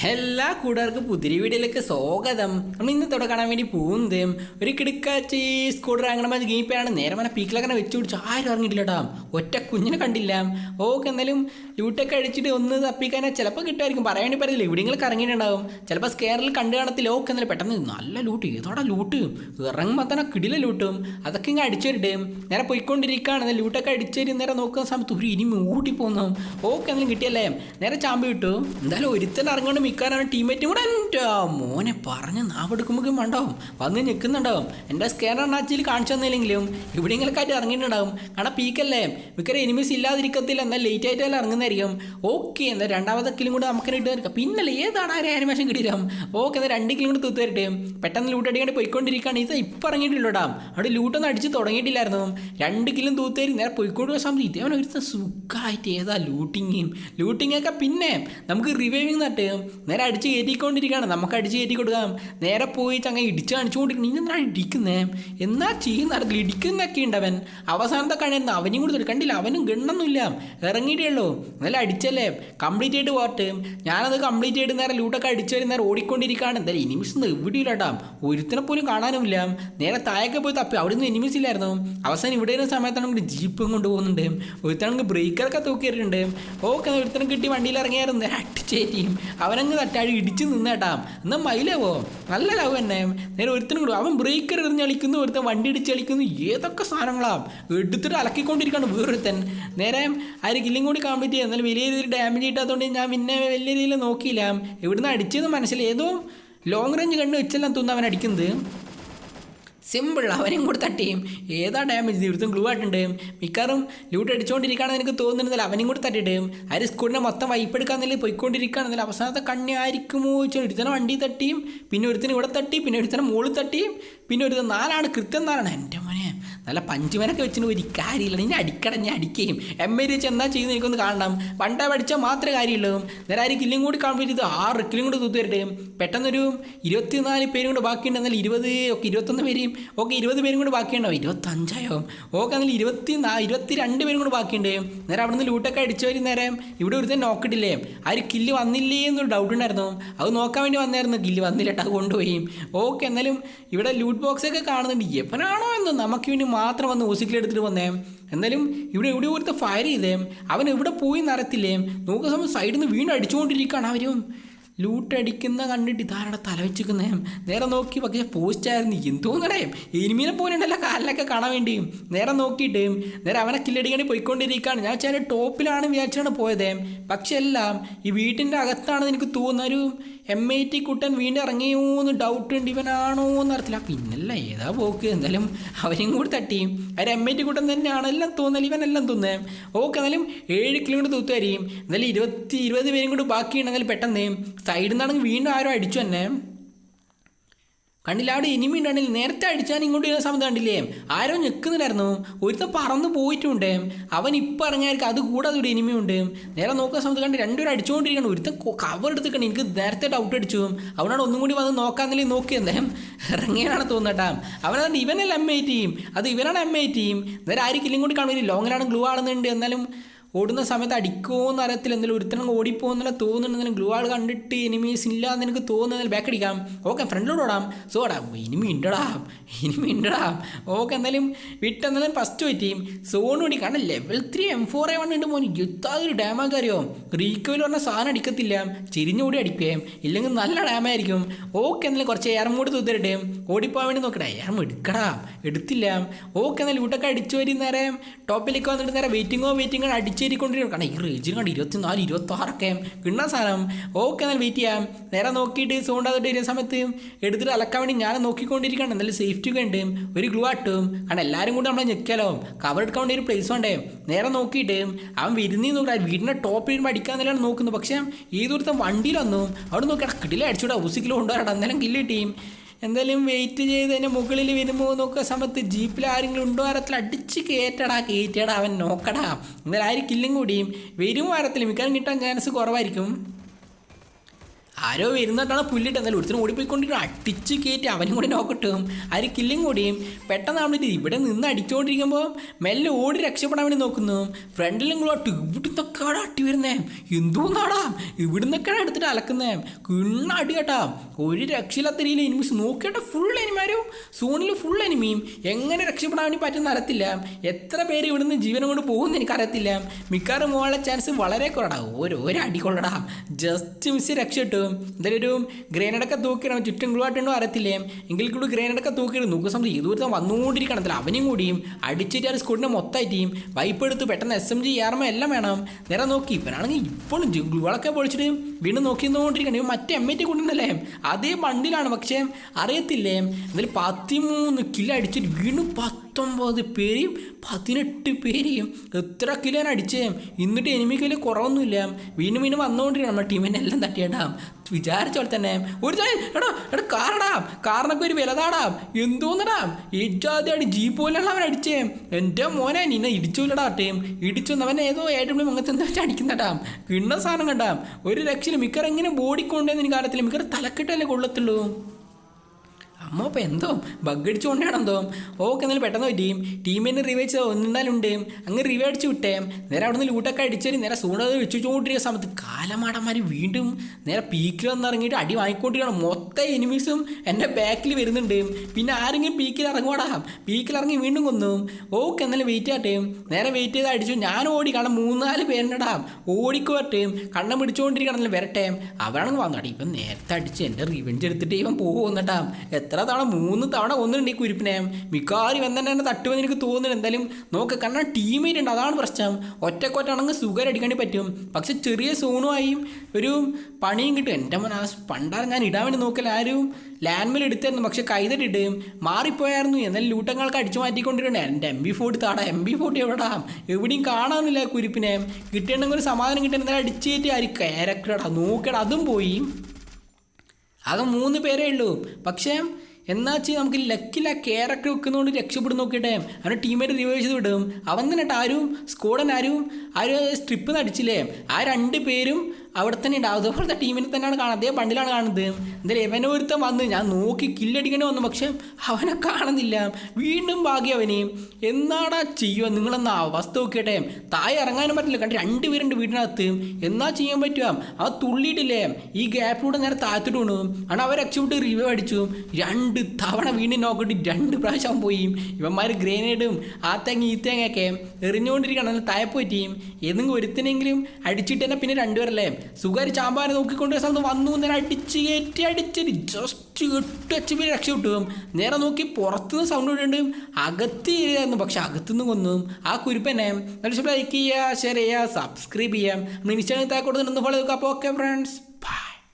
എല്ലാ കൂട്ടുകാർക്കും പുതിരി വീഡിയോയിലേക്ക് സ്വാഗതം. നമ്മൾ ഇന്നത്തോടെ കാണാൻ വേണ്ടി പോകുന്നത് ഒരു കിടക്കാച്ചി സ്കൂട്ടർ അങ്ങനെ ഗീപ്പയാണ് നേരെ മന പീക്കിലങ്ങനെ വെച്ച് പിടിച്ചു ആരും ഇറങ്ങിയിട്ടില്ല കേട്ടോ ഒറ്റ കുഞ്ഞിനെ കണ്ടില്ല. ഓക്കെ എന്നാലും ലൂട്ടൊക്കെ അടിച്ചിട്ട് ഒന്ന് തപ്പിക്കാനെ ചിലപ്പോൾ കിട്ടുമായിരിക്കും. പറയാൻ പറയില്ല ഇവിടെയെങ്കിലും ഇറങ്ങിയിട്ടുണ്ടാവും ചിലപ്പോൾ സ്കെയറിൽ കണ്ടു കാണത്തില്ല. ഓക്കെ എന്നാലും പെട്ടെന്ന് നല്ല ലൂട്ട് ഏതോടെ ലൂട്ട് ഇറങ്ങുമ്പോൾ തന്നെ കിടില ലൂട്ടും അതൊക്കെ ഇങ്ങനെ അടിച്ചിട്ട് നേരെ പോയിക്കൊണ്ടിരിക്കുകയാണ്. ലൂട്ടൊക്കെ അടിച്ചേരി നേരെ നോക്കുന്ന സമയത്ത് ഒരു ഇനി മൂട്ടി പോകുന്നു ഓക്കെ എന്നാലും കിട്ടിയല്ലേ? നേരെ ചാമ്പ് കിട്ടും എന്തായാലും ഒരുത്തൻ ഇറങ്ങോണ്ട് മിക്കാനാണ് ടീമേറ്റും കൂടെ. എന്റെ മോനെ പറഞ്ഞ് നാവെടുക്കുമ്പോഴേക്കും ഉണ്ടാവും. വന്ന് നിൽക്കുന്നുണ്ടാവും എന്റെ സ്കാനർ നാച്ചിൽ കാണിച്ചു തന്നില്ലെങ്കിലും എവിടെയെങ്കിലും കാര്യം ഇറങ്ങിയിട്ടുണ്ടാവും. കാരണം പീക്കല്ലേ മിക്കറ എനിമീസ് ഇല്ലാതിരിക്കത്തില്ല. എന്നാൽ ലേറ്റ് ആയിട്ടല്ല ഇറങ്ങുന്നതായിരിക്കും. ഓക്കെ എന്നാൽ രണ്ടാമത്തെ കിലും കൂടെ നമുക്ക് ഇട്ട് പിന്നല്ലേ ഏതാണ് ആ ആനിമേഷൻ കിട്ടിയിരാം ഓക്കെ എന്നാൽ രണ്ട് കിലും കൂടെ തൂത്ത് തരട്ടെ പെട്ടെന്ന് ലൂട്ട് അടിക്കാണ്ട് പോയിക്കൊണ്ടിരിക്കുകയാണ്. ഇത് ഇപ്പം ഇറങ്ങിയിട്ടില്ലോടാ അവിടെ ലൂട്ടൊന്നും അടിച്ച് തുടങ്ങിയിട്ടില്ലായിരുന്നു. രണ്ട് കിലും തൂത്തേരി നേരെ പോയിക്കൊണ്ട് പോയ സമയത്ത് ഇതേവനെ ഒരു സുഖമായിട്ട് ഏതാ ലൂട്ടിങ്ങും ലൂട്ടിങ്ങൊക്കെ പിന്നെ നമുക്ക് റിവൈവിങ് നട്ട് നേരെ അടിച്ച് കയറ്റിക്കൊണ്ടിരിക്കുകയാണ്. നമുക്ക് അടിച്ച് കയറ്റി കൊടുക്കാം. നേരെ പോയിട്ട് ചങ്ങ ഇടിച്ച് കാണിച്ചുകൊണ്ടിരിക്കണം ഇനി എന്താണ് ഇടിക്കുന്നേ? എന്നാ ചെയ്യുന്ന അറിയില്ല ഇടിക്കുന്നൊക്കെ ഉണ്ട് അവൻ അവസാനത്തെ കണിയായിരുന്നു അവനും കൂടി കണ്ടില്ല. അവനും ഗണ്ണൊന്നുമില്ല. ഇറങ്ങിയിട്ടേ ഉള്ളൂ. അടിച്ചല്ലേ? കംപ്ലീറ്റ് ആയിട്ട് പോട്ട് ഞാനത് കംപ്ലീറ്റ് ചെയ്ത് നേരെ ലൂട്ടൊക്കെ അടിച്ചു വരും നേരെ ഓടിക്കൊണ്ടിരിക്കുകയാണ്. എന്തായാലും എനിമിസ് ഒന്നും എവിടെയില്ല കേട്ടോ. ഒരുത്തിനെ പോലും കാണാനുമില്ല. നേരെ താഴേക്ക് പോയി തപ്പി. അവിടെ നിന്ന് എനിമിസ് ഇല്ലായിരുന്നു. അവസാനം ഇവിടെ ഇരുന്ന സമയത്താണെങ്കിൽ ജീപ്പും കൊണ്ടുപോകുന്നുണ്ട് ഒരുത്തണെങ്കിൽ ബ്രേക്കറൊക്കെ തൂക്കിയിട്ടുണ്ട്. ഓക്കെ ഒരുത്തനം കിട്ടി വണ്ടിയിൽ ഇറങ്ങിയായിരുന്നു. അടിച്ചേറ്റിയും അടിച്ചേറ്റിയും അവനങ്ങ് തട്ടാഴി ഇടിച്ച് നിന്നേട്ടാ. എന്നാൽ മയിലാവോ നല്ല ലവ് തന്നെ നേരെ ഒരുത്തനും കൂടെ. അവൻ ബ്രേക്കർ എറിഞ്ഞ് കളിക്കുന്നു ഒരുത്തൻ വണ്ടി ഇടിച്ച് കളിക്കുന്നു ഏതൊക്കെ സാധനങ്ങളാം. എടുത്തിട്ട് അലക്കിക്കൊണ്ടിരിക്കുകയാണ് വേറൊരുത്തൻ. നേരെ ആര് കില്ലും കൂടി കംപ്ലീറ്റ് ചെയ്യുക എന്നാലും വലിയ രീതിയിൽ ഡാമേജ് കിട്ടാത്തതുകൊണ്ട് ഞാൻ പിന്നെ വലിയ രീതിയിൽ നോക്കിയില്ല. ഇവിടുന്ന് അടിച്ചത് മനസ്സിലായി. ഏതോ ലോങ് റേഞ്ച് കണ്ണ് വെച്ചെല്ലാം തോന്നുന്നു അവൻ അടിക്കുന്നത്. സിമ്പിൾ അവനെയും കൂടെ തട്ടിയും ഏതാ ഡാമേജ് ഇവിടുത്തെ ഗ്ലൂ ആയിട്ടുണ്ട്. മിക്കവാറും ലൂട്ട് അടിച്ചുകൊണ്ടിരിക്കുകയാണെന്ന് എനിക്ക് തോന്നുന്നില്ല. അവനെയും കൂടെ തട്ടിയിട്ട്. ആ ഒരു സ്കൂളിനെ മൊത്തം വൈപ്പെടുക്കാന്നില്ല പോയിക്കൊണ്ടിരിക്കുകയാണെന്നില്ല അവസാനത്തെ കണ്ണി ആയിരിക്കുമോ ചോദിച്ചാൽ ഒരുത്തനെ വണ്ടി തട്ടിയും പിന്നെ ഒരുത്തനെ ഇവിടെ തട്ടി പിന്നെ ഒരുത്തനെ മുകളിൽ തട്ടിയും പിന്നെ ഒരുത്തൻ നാലാണ് കൃത്യം നാലാണ്. എന്റെ മോനെ നല്ല പഞ്ചുമനൊക്കെ വെച്ചിന് ഒരു കാര്യമില്ല. നിന്നെ അടിക്കട ഞാൻ അടിക്കുകയും എം എ വെച്ച് എന്താ ചെയ്യുന്നത് എനിക്കൊന്ന് കാണണം. പണ്ടേ പഠിച്ചാൽ മാത്രമേ കാര്യമുള്ളൂ. നേരെ ആര് കില്ലും കൂടി കംപ്ലീറ്റ് ചെയ്ത് ആറ് കില്ലും കൂടി തൂത്ത് തരട്ടെ പെട്ടെന്നൊരു ഇരുപത്തിനാല് പേരും കൂടെ ബാക്കിയുണ്ട്. എന്നാൽ ഇരുപത് ഒക്കെ ഇരുപത്തൊന്ന് പേരും. ഓക്കെ ഇരുപത് പേരും കൂടി ബാക്കിയുണ്ടാവും ഇരുപത്തഞ്ചായോ? ഓക്കെ എന്നാൽ ഇരുപത്തി നാ ഇരുപത്തി രണ്ട് പേരും കൂടി ബാക്കിയുണ്ട്. നേരെ അവിടെ നിന്ന് ലൂട്ടൊക്കെ അടിച്ചു വരും നേരെ ഇവിടെ ഒരുത്തൻ നോക്കിട്ടില്ലേ ആ ഒരു കില്ല് വന്നില്ലേ എന്നൊരു ഡൗട്ട് ഉണ്ടായിരുന്നു. അത് നോക്കാൻ വേണ്ടി വന്നായിരുന്നു. കില്ല് വന്നില്ല കേട്ടോ അത് കൊണ്ടുപോയി. ഓക്കെ എന്നാലും ഇവിടെ ലൂട്ട് ബോക്സൊക്കെ കാണുന്നുണ്ട്. എപ്പനാണോ എന്തോ? നമുക്ക് വേണ്ടി മാത്രം വന്ന് മ്യൂസിക്കിൽ എടുത്തിട്ട് വന്നേ. എന്നാലും ഇവിടെ എവിടെ ഒരുത്ത ഫയർ ചെയ്തേ. അവൻ എവിടെ പോയി നടത്തില്ലേ നോക്കുന്ന സമയം സൈഡിൽ നിന്ന് വീണ്ടും അടിച്ചുകൊണ്ടിരിക്കുകയാണ് അവരും. ലൂട്ട് അടിക്കുന്ന കണ്ടിട്ട് ഇതാരുടെ തല വെച്ചിരിക്കുന്നേ? നേരെ നോക്കി പക്ഷേ പോസ്റ്റായിരുന്നു എന്തോന്നടേ? എനിമീനെ പോലെ ഉണ്ടല്ലോ കാലിലൊക്കെ കാണാൻ വേണ്ടി. നേരെ നോക്കിയിട്ട് നേരെ അവനെ കില്ലടിക്കണി പോയിക്കൊണ്ടിരിക്കുകയാണ്. ഞാൻ വെച്ചാൽ ടോപ്പിലാണ് വിചാരിച്ചാണ് പോയത്. പക്ഷെ എല്ലാം ഈ വീട്ടിന്റെ അകത്താണ് എനിക്ക് തോന്നുന്ന. ഒരു എം ഐ ടി കുട്ടൻ വീണ്ടും ഇറങ്ങിയോ എന്ന് ഡൗട്ട് ഉണ്ട്. ഇവനാണോ എന്ന് അറിയത്തില്ല. പിന്നല്ല ഏതാ പോക്ക്? എന്തായാലും അവനെയും കൂടി തട്ടി. അവർ എം ഐ ടി കുട്ടൻ തന്നെയാണ്. എല്ലാം തോന്നൽ ഇവനെല്ലാം തോന്നേ ഓക്കെ എന്നാലും ഏഴ് കിലോമീറ്റർ തൂത്തുവരെയും എന്നാലും ഇരുപത്തി ഇരുപത് പേരും കൂടി ബാക്കിയുണ്ടെങ്കിൽ പെട്ടെന്ന് സൈഡിൽ നിന്നാണെങ്കിൽ വീണ്ടും ആരോ അടിച്ചു തന്നെ കണ്ടില്ല അവിടെ ഇനിമി ഉണ്ടാണെങ്കിൽ നേരത്തെ അടിച്ചാൽ ഇങ്ങോട്ട് വരുന്ന സമയത്ത് കണ്ടില്ലേ? ആരോ ഞെക്കുന്നുണ്ടായിരുന്നു. ഒരുത്തം പറന്ന് പോയിട്ടുണ്ട്. അവൻ ഇപ്പം ഇറങ്ങിയായിരിക്കും. അത് കൂടാതെ ഒരു ഇനിമി ഉണ്ട്. നേരെ നോക്കുന്ന സമയത്ത് കണ്ട് രണ്ടുപേരും അടിച്ചുകൊണ്ടിരിക്കണം ഒരുത്തം കവർ എടുത്തിക്കണം എനിക്ക് നേരത്തെ ഡൗട്ട് അടിച്ചു. അവനോട് ഒന്നും കൂടി വന്ന് നോക്കാന്നില്ലേ നോക്കി എന്തായാലും ഇറങ്ങിയാണ് തോന്നട്ടാ അവനത് ഇവനല്ല എം ഐ ടീം അത് ഇവനാണ് എം ഐ ടീം നേരെ ആയിരിക്കും കൂടി കാണുന്നില്ല ലോങ്ങിലാണ് ഗ്ലൂ ആണെന്നുണ്ട് എന്നാലും ഓടുന്ന സമയത്ത് അടിക്കുമോ എന്ന് അറിയത്തില്ല. എന്തെങ്കിലും ഒരുത്തരം ഓടിപ്പോകുന്നില്ല തോന്നുന്നുണ്ടെങ്കിലും ഗ്ലൂ ആൾ കണ്ടിട്ട് എനിമീസ് ഇല്ല എന്ന് എനിക്ക് തോന്നുന്നതിൽ ബാക്ക് അടിക്കാം. ഓക്കെ ഫ്രണ്ടിലോട് ഓടാം സോ ഓടാം ഇനിമി ഉണ്ടടാ ഇനിമി ഉണ്ടടാ ഓക്കെ എന്തായാലും വിട്ടെന്നാലും ഫസ്റ്റ് പറ്റിയും സോൺ കൂടി കാരണം level three M four A one ഉണ്ട് മോൻ യുദ്ധാതൊരു ഡാമേജ് അറിയോ? റീക്കോയിൽ പറഞ്ഞ സാധനം അടിക്കത്തില്ല. ചിരിഞ്ഞോടി അടിക്കുകയും ഇല്ലെങ്കിൽ നല്ല ഡാമായിരിക്കും ഓക്കെ എന്നാലും കുറച്ച് എയറും കൂടി തൂത്തിരട്ടെ ഓടിപ്പോകാൻ വേണ്ടി നോക്കട്ടെ എയറും എടുക്കടാ. എടുത്തില്ല. ഓക്കെ എന്നാലും ലൂട്ടൊക്കെ അടിച്ചു വരും നേരെ. ടോപ്പിലേക്ക് വന്നിട്ട് നേരെ വെയിറ്റിങ്ങോ വെയിറ്റിങ്ങോ അടിച്ചേരിക്കൊണ്ടിരിക്കും കാരണം ഈ റേഞ്ചിൽ കണ്ട് ഇരുപത്തിനാല് ഇരുപത്തി ആറൊക്കെ കിണ്ണ സാധനം. ഓക്കെ എന്നാൽ വെയിറ്റ് ചെയ്യാം. നേരെ നോക്കിയിട്ട് സോണ്ടാതിട്ട് ഇരുന്ന സമയത്ത് എടുത്തിട്ട് അലക്കാൻ വേണ്ടി ഞാൻ നോക്കിക്കൊണ്ടിരിക്കണം എന്നാലും സേഫ്റ്റി ഒക്കെ ഉണ്ട്. ഒരു ഗ്ലൂ ആട്ടും. കാരണം എല്ലാവരും കൂടി നമ്മളെ ഞെക്കാലോ കവർ എടുക്കാൻ വേണ്ടി ഒരു പ്ലേസ് വേണ്ടേ? നേരെ നോക്കിയിട്ട് അവൻ വിരുന്നി നോക്കാൻ വീടിന്റെ ടോപ്പിൽ വരുമ്പോൾ അടിക്കാൻ നിലയാണ് നോക്കുന്നത്. പക്ഷേ ഈ ദൂരത്തെ വണ്ടിയിൽ വന്നു. അവിടെ നോക്കി കിട്ടില്ല അടിച്ചുകൂടാ ഊസിക്കിലോ കൊണ്ടുവരാടാ അന്നേരം കില്ല് ടീം എന്തായാലും വെയിറ്റ് ചെയ്തതിന് മുകളിൽ വരുമ്പോൾ നോക്കുക സമയത്ത് ജീപ്പിൽ ആരെങ്കിലും ഉണ്ടോ വാരത്തിൽ അടിച്ച് കയറ്റടാ കയറ്റടാ അവൻ നോക്കടാ. എന്തായാലും ആരും കില്ലും കൂടിയും വരും വാരത്തിൽ മിക്കവാറും കിട്ടാൻ ചാൻസ് കുറവായിരിക്കും. ആരോ വരുന്നിട്ടാണ് പുല്ലിട്ട് എന്നാലും ഒരുത്തിന് ഓടിപ്പോയിക്കൊണ്ടിരിക്കണം അടിച്ച് കയറ്റി അവനും കൂടി നോക്കട്ടും ആര് കില്ലും കൂടിയും. പെട്ടെന്ന് ആവുന്നിട്ട് ഇവിടെ നിന്ന് അടിച്ചുകൊണ്ടിരിക്കുമ്പോൾ മെല്ലെ ഓടി രക്ഷപ്പെടാൻ വേണ്ടി നോക്കുന്നു. ഫ്രണ്ടിലും കൂടെ ഇവിടുന്നൊക്കെ അട്ടി വരുന്നേ. എന്തോന്നാടാ? ഇവിടുന്നൊക്കെ എടുത്തിട്ട് അലക്കുന്നേ. കിണ്ണ അടി കേട്ടാ. ഒരു രക്ഷയില്ലാത്ത രീതിയിൽ എനിമീസ് നോക്കിയിട്ട് ഫുൾ എനിമാരും സോണിൽ ഫുൾ എനിമിയും എങ്ങനെ രക്ഷപ്പെടാൻ വേണ്ടി പറ്റുന്ന അറിയത്തില്ല. എത്ര പേര് ഇവിടുന്ന് ജീവനം കൊണ്ട് പോകുമെന്ന് എനിക്കറിയത്തില്ല. മിക്കവാറും പോകാനുള്ള ചാൻസ് വളരെ കുറടാ ഓരോ അടി കൊള്ളടാ. ജസ്റ്റ് മിസ് രക്ഷ കിട്ടും. എന്തായാലും ഒരു ഗ്രേനഡൊക്കെ തൂക്കിയിടണം ചുറ്റും ഗ്ലൂട്ടുണ്ടോ അറിയത്തില്ലേ? എങ്കിൽ കൂടി ഗ്രേനഡൊക്കെ തൂക്കിയിടും നോക്കുക സമയത്ത് ഈ ദൂരത്തും വന്നുകൊണ്ടിരിക്കണം എന്തായാലും അവനും കൂടിയും അടിച്ചിട്ട് ആ സ്കൂളിനെ മൊത്തമായിട്ടും വൈപ്പ് എടുത്ത് പെട്ടെന്ന് എസ് എം ജി ആർമ എല്ലാം വേണം. നേരെ നോക്കി ഇവനാണെങ്കിൽ ഇപ്പോഴും ഗ്ലൂളൊക്കെ പൊളിച്ചിട്ട് വീണ്ടും നോക്കിക്കൊണ്ടിരിക്കണം ഇവൻ മറ്റേ എം ടി കൊണ്ടുവന്നല്ലേ? അതേ ബണ്ടിലാണ് പക്ഷേ അറിയത്തില്ലേ? എന്തായാലും പത്തിമൂന്ന് കിലോ അടിച്ചിട്ട് വീണ്ടും പത്തൊമ്പത് പേരെയും പതിനെട്ട് പേരെയും എത്ര കിലോ അടിച്ചേം? എന്നിട്ട് എനിമിക്കൽ കുറവൊന്നുമില്ല. വീണ്ടും വീണ്ടും വന്നുകൊണ്ടിരിക്കണം നമ്മുടെ ടീമിനെ എല്ലാം തട്ടിയിടാം വിചാരിച്ച പോലെ തന്നെ. ഒരു എടാ എടാ കാറടാം കാറിനൊക്കെ ഒരു വിലതാടാം. എന്തോന്നടാം? ഏജാതിയാണ് ജീപ്പ് പോലെയാണ് അവൻ അടിച്ചേ? എന്റെ മോനെ നിന്നെ ഇടിച്ചില്ലടാ ടീം ഇടിച്ചു അവൻ ഏതോ ഏറ്റവും മുഖത്ത് എന്താ വെച്ചാൽ അടിക്കുന്നടാം കിണ്ണ സാധനം കണ്ടാം. ഒരു രക്ഷയിൽ മിക്കർ എങ്ങനെ ബോഡി കൊണ്ടുവന്ന് എനിക്ക് മിക്കർ തലക്കെട്ടല്ലേ കൊള്ളത്തുള്ളൂ. അമ്മ ഇപ്പം എന്തോ? ബഗ് അടിച്ചുകൊണ്ടാണെന്തോ ഓക്കെ എന്നാലും പെട്ടെന്ന് പറ്റിയും ടീമിന് റിവേ ചെയ്ത് ഒന്നുണ്ടാലുണ്ട് അങ്ങ് റിവേ അടിച്ച് വിട്ടേം. നേരെ അവിടെ നിന്ന് ലൂട്ടൊക്കെ അടിച്ചേരി നേരെ സൂണത് വെച്ചുകൊണ്ടിരിക്കുന്ന സമയത്ത് കാലമാടന്മാർ വീണ്ടും നേരെ പീക്കിൽ വന്ന് ഇറങ്ങിയിട്ട് അടി വാങ്ങിക്കൊണ്ടിരിക്കണം മൊത്തം എനിമീസും എന്റെ ബാക്കിൽ വരുന്നുണ്ട്. പിന്നെ ആരെങ്കിലും പീക്കിൽ ഇറങ്ങുവാടാ? പീക്കിൽ ഇറങ്ങി വീണ്ടും കൊന്നു. ഓക്കെ എന്നാലും വെയിറ്റ് ആട്ടെ നേരെ വെയിറ്റ് ചെയ്ത് അടിച്ചു. ഞാൻ ഓടി കാരണം മൂന്നാൽ പേരുണ്ടടാ. ഓടിക്കോട്ടെ. കണ്ണം പിടിച്ചുകൊണ്ടിരിക്കണമല്ലോ വരട്ടെ. അവരാണെങ്കിൽ വന്നു ഇപ്പം നേരത്തെ അടിച്ച് എന്റെ റിവെഞ്ച് എടുത്തിട്ട് ഇവൻ പോകും പോകുന്നട്ടാ എത്ര തവണ മൂന്ന് തവണ ഒന്നുണ്ട് ഈ കുരിപ്പിനെ. മിക്കവാറും ഇവൻ തന്നെ തട്ടുമെന്ന് എനിക്ക് തോന്നുന്നു എന്തായാലും നോക്ക് കാരണം ടീമേറ്റ് ഉണ്ട്. അതാണ് പ്രശ്നം. ഒറ്റക്കൊറ്റാണെങ്കിൽ സുഖം അടിക്കേണ്ടി പറ്റും. പക്ഷെ ചെറിയ സോണുമായും ഒരു പണിയും കിട്ടും. എന്റെ മോൻ ആ പണ്ടാരം ഞാൻ ഇടാൻ വേണ്ടി നോക്കല ആരും ലാൻഡ്മിൽ എടുത്തായിരുന്നു പക്ഷെ കൈതട്ടിട്ട് മാറിപ്പോയായിരുന്നു. എന്നാലും ലൂട്ടങ്ങൾക്ക് അടിച്ചു മാറ്റിക്കൊണ്ടിരിക്കണേ എന്റെ എം ബി ഫോർട്ടി താടാ. എം ബി ഫോർട്ടി എവിടാ? എവിടെയും കാണാമെന്നില്ല കുരിപ്പിനെ. കിട്ടണമെങ്കിൽ ഒരു സമാധാനം കിട്ടണം എന്നാലും കയറ്റി ആര് കയറക്കടാ? നോക്കടാ. അതും പോയി. ആകെ മൂന്ന് പേരേ ഉള്ളൂ. പക്ഷേ എന്നാ വെച്ചാൽ നമുക്ക് ലക്കില്ല കെയറൊക്കെ വെക്കുന്നതുകൊണ്ട് രക്ഷപ്പെടും നോക്കിയിട്ടേ. അവനെ ടീമേറ്റ് റിവൈവ് ചെയ്ത് വിടും. അവൻ തന്നെ ആരും സ്കോഡൻ ആരും ആരും സ്ട്രിപ്പ് നടിച്ചില്ലേ ആ രണ്ട് പേരും അവിടെ തന്നെ ഉണ്ടാവും അതുപോലത്തെ ടീമിനെ തന്നെയാണ് കാണുന്നത്. അതേ ബണ്ടിലാണ് കാണുന്നത്. എന്തായാലും ഇവനെ ഒരുത്തൻ വന്ന് ഞാൻ നോക്കി കില്ലടിക്കണേ വന്നു. പക്ഷെ അവനെ കാണുന്നില്ല. വീണ്ടും ബാക്കി അവനെ. എന്നാടാ ചെയ്യുക? നിങ്ങളെന്നാ അവസ്ഥ നോക്കിയിട്ടെ. താഴെ ഇറങ്ങാനും പറ്റില്ല. കണ്ട്? രണ്ട് പേരുണ്ട് വീടിനകത്ത്. എന്നാ ചെയ്യാൻ പറ്റുക? അവ തുള്ളിയിട്ടില്ലേ? ഈ ഗ്യാപ്പിലൂടെ നേരെ താഴ്ത്തിട്ട് വീണു. ആണ് അവർ രക്ഷപ്പെട്ട് റിവ്യൂ അടിച്ചു. രണ്ട് തവണ വീണ്ടും നോക്കിയിട്ട് രണ്ട് പ്രാവശ്യം പോയി. ഇവന്മാർ ഗ്രനേഡും ആ തേങ്ങ ഈ തേങ്ങയൊക്കെ എറിഞ്ഞുകൊണ്ടിരിക്കണം താഴെ പറ്റിയും ഏതെങ്കിലും ഒരുത്തിനെങ്കിലും അടിച്ചിട്ട് തന്നെ പിന്നെ രണ്ടുപേരല്ലേ? സുഖാരി ചാമ്പാനെ നോക്കിക്കൊണ്ട് സ്ഥലത്ത് വന്നു നേരെ അടിച്ച് കയറ്റി അടിച്ച് ജസ്റ്റ് എട്ട് എച്ച് പി രക്ഷ നേരെ നോക്കി പുറത്തുനിന്ന് സൗണ്ട് ഇട്ടുണ്ട് അകത്ത് ചെയ്യായിരുന്നു പക്ഷെ അകത്തുനിന്ന് കൊന്നു. ആ കുരിപ്പനെ ലൈക്ക് ചെയ്യുക ഷെയർ ചെയ്യുക സബ്സ്ക്രൈബ് ചെയ്യാം ഇൻസ്റ്റാഗ്രാമിൽ താഴെ കൊടുത്തിട്ടുണ്ട് ഫോളോ ചെയ്യുക. അപ്പോൾ ഓക്കെ ഫ്രണ്ട്സ്